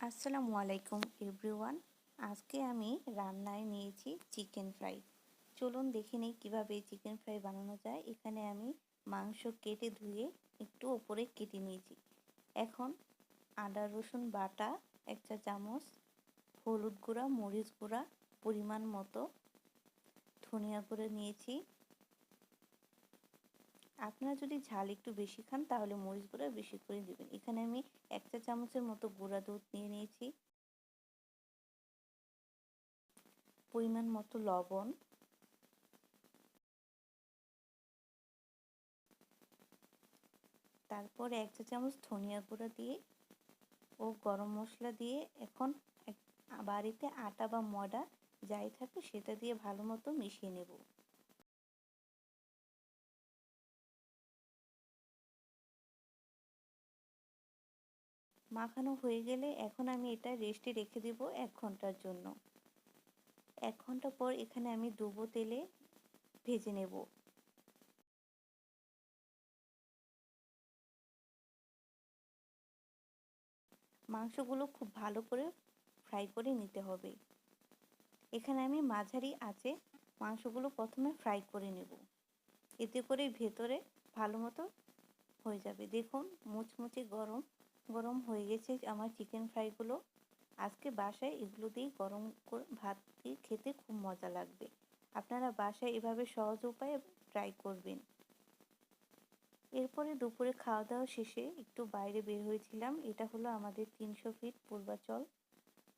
আসসালামু আলাইকুম এভরিওয়ান। আজকে আমি রান্নায় নিয়েছি চিকেন ফ্রাই। চলুন দেখে নিই কীভাবে চিকেন ফ্রাই বানানো যায়। এখানে আমি মাংস কেটে ধুয়ে একটু ওপরে কেটে নিয়েছি। এখন আদা, রসুন বাটা, এক চা চামচ, হলুদ গুঁড়া, মরিচ গুঁড়া, পরিমাণ মতো ধনিয়া গুঁড়ো নিয়েছি। আপনারা যদি ঝাল একটু বেশি খান তাহলে মরিচ গুঁড়া বেশি করে দেবেন। এখানে আমি চামচের মতো গুঁড়া দুধ নিয়ে নিয়েছি। পরিমাণ মতো লবণ। তারপর এক চা চামচ ধনিয়া গুঁড়া দিয়ে ও গরম মশলা দিয়ে এখন বাড়িতে আটা বা ময়দা যাই থাকে সেটা দিয়ে ভালো মতো মিশিয়ে নেব। মাখানো হয়ে গেলে এখন আমি এটা রেস্টে রেখে দেব এক ঘণ্টার জন্য। এক ঘণ্টা পর এখানে আমি ডুবো তেলে ভেজে নেব। মাংসগুলো খুব ভালো করে ফ্রাই করে নিতে হবে। এখানে আমি মাঝারি আছে মাংসগুলো প্রথমে ফ্রাই করে নেব। এতে করে ভেতরে ভালো মতো হয়ে যাবে। দেখুন, মুচমুচে গরম গরম হয়ে গেছে আমার চিকেন ফ্রাইগুলো আজকে বাসায় এগুলো দিয়ে গরম করে, ভাত দিয়ে খেতে খুব মজা লাগবে। আপনারা বাসায় এভাবে সহজ উপায়ে ট্রাই করবেন। এরপরে দুপুরে খাওয়া দাওয়া শেষে একটু বাইরে বের হয়েছিলাম। এটা হলো আমাদের তিনশো ফিট পূর্বাচল।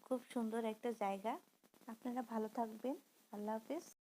খুব সুন্দর একটা জায়গা। আপনারা ভালো থাকবেন। আল্লাহ হাফেজ।